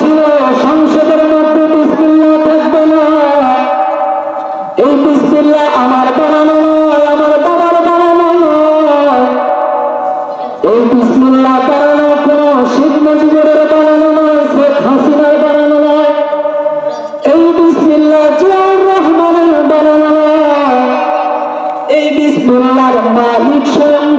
ছিল, সংসদের মধ্যে বিসমিল্লাহ থাকবে না। এই বিসমিল্লাহ আমার বানানো নয়, আমার বাবার বানানো নয়। এই বিসমিল্লাহ বানানো কোন শেখ মুজিবের বানানো নয়, শেখ হাসিনার বানানো নয়। এই বিসমিল্লাহ জিয়াউর রহমানের বানানো এই বিসমিল্লাহর মালিক স্বয়ংকে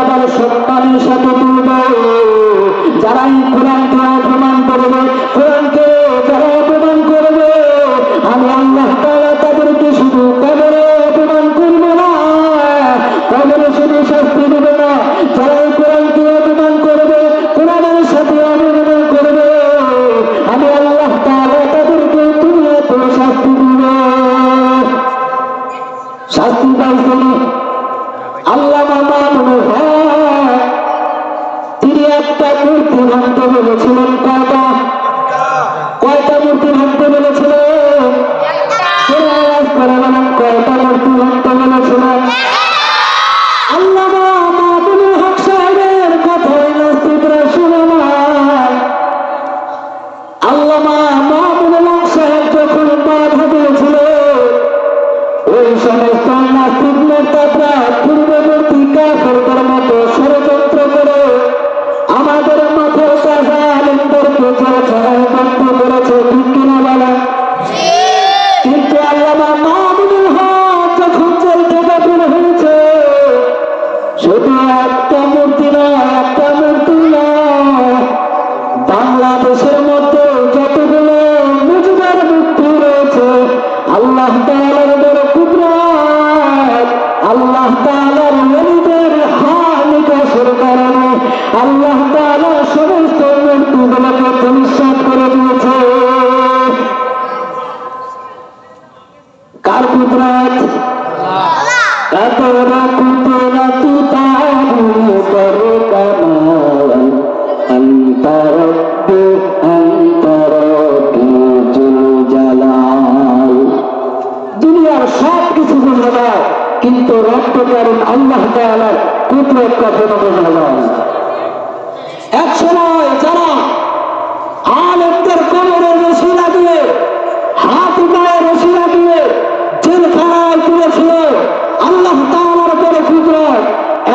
আবার সম্মানের সাথে যারা এই আল্লাহ যায় কিন্তু রক্ত করেন আল্লাহ তাআলার কুদরত কখনো বোঝা যায় না। এক সময় যারা আলেমদের কোমরে রশি লাগিয়ে হাত উপায়ে রশি লাগিয়ে জেলখানায় তুলেছিল আল্লাহ তাআলার বড় কুদরত।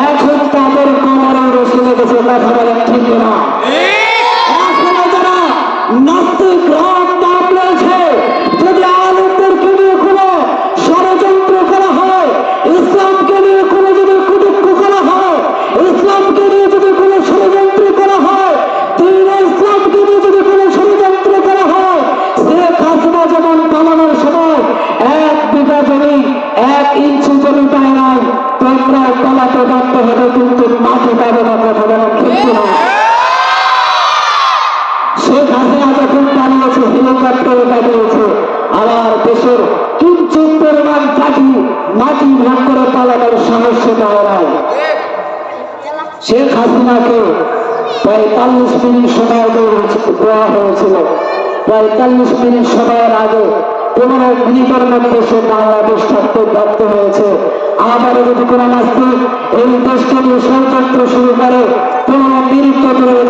এখন তাদের কোমরে রশি লেগেছে কথা বলেন ঠিক না এখনও যারা নাস্তিক দেশের কিঞ্চিত পরিমাণ পাখি মাটি ভাগ করে পালানোর সাহস দেওয়া নাই শেখ হাসিনাকে পঁয়তাল্লিশ মিনিট সময় দেওয়া- হয়েছিল পঁয়তাল্লিশ মিনিট সময়ের আগে পনেরো মিনিটের মধ্যে সে বাংলাদেশ ছাড়তে বাধ্য হয়েছে। আবারও যদি কোনো নাস্তিক এই দেশকে নিয়ে ষড়যন্ত্র শুরু করে পনেরো মিনিট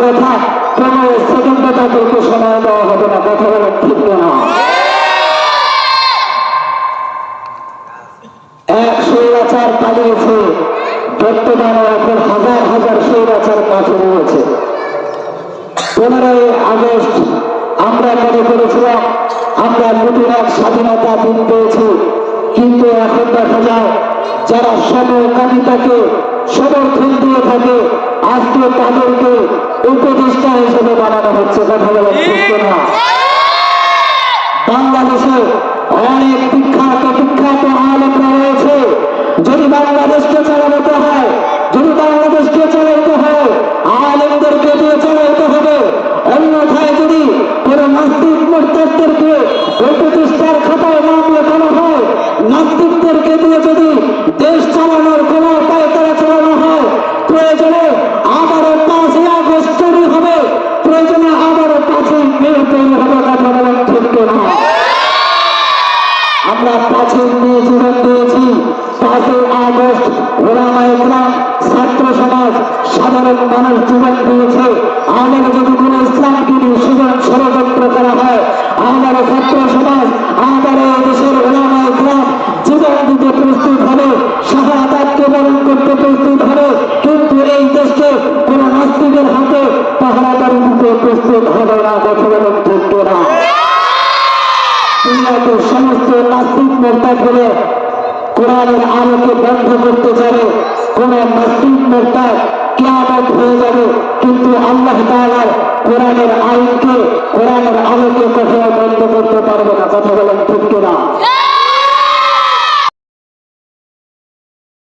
কথা, পনেরো সেকেন্ডে তাদেরকে সময় দেওয়া হবে না, কথা ঠিক না। স্বৈরাচার পালিয়েছে বর্তমানে এখন হাজার হাজার স্বৈরাচার মাঠে রয়েছে। পনেরোই আগস্ট, আমরা মনে করেছিলাম আমরা নতুন এক স্বাধীনতা দিন পেয়েছি, কিন্তু এখন দেখা যায় যারা সমকামিতাকে সমর্থন দিয়ে থাকে, আজকে তাদেরকে উপদেষ্টা হিসেবে বানানো হচ্ছে। কথা ঠিক না বাংলাদেশে অনেক বিখ্যাত বিখ্যাত আলেমরা রয়েছে যদি বাংলাদেশকে চালাতে হয় যদি বাংলাদেশকে চালাতে হয় আলেমদেরকে দিয়ে চালাতে মানুষ জীবন দিয়েছে আমাদের যদি কোনো ইসলামকে সুজন ষড়যন্ত্র করা হয়, আমাদের ছাত্র সমাজ, আমাদের দেশের জীবন দিতে প্রস্তুত হবে, শাহাদাতকে বরণ করতে প্রস্তুত হবে, কিন্তু এই দেশকে কোন নাস্তিকের হাতে পাহারাদারি দিতে প্রস্তুত হবে না কথা বলেন না। দুনিয়াতে সমস্ত নাস্তিক মোর্তা করে কোরআনের আলোকে বন্ধ করতে যাবে কোন নাস্তিক মোর্তা কিয়ামত হয়ে যাবে। কিন্তু আল্লাহ তাআলার কোরআনের আইনকে, কোরআনের আলোকে কোথাও বন্ধ করতে পারবে না। কথা বলেন ঠিক কিনা?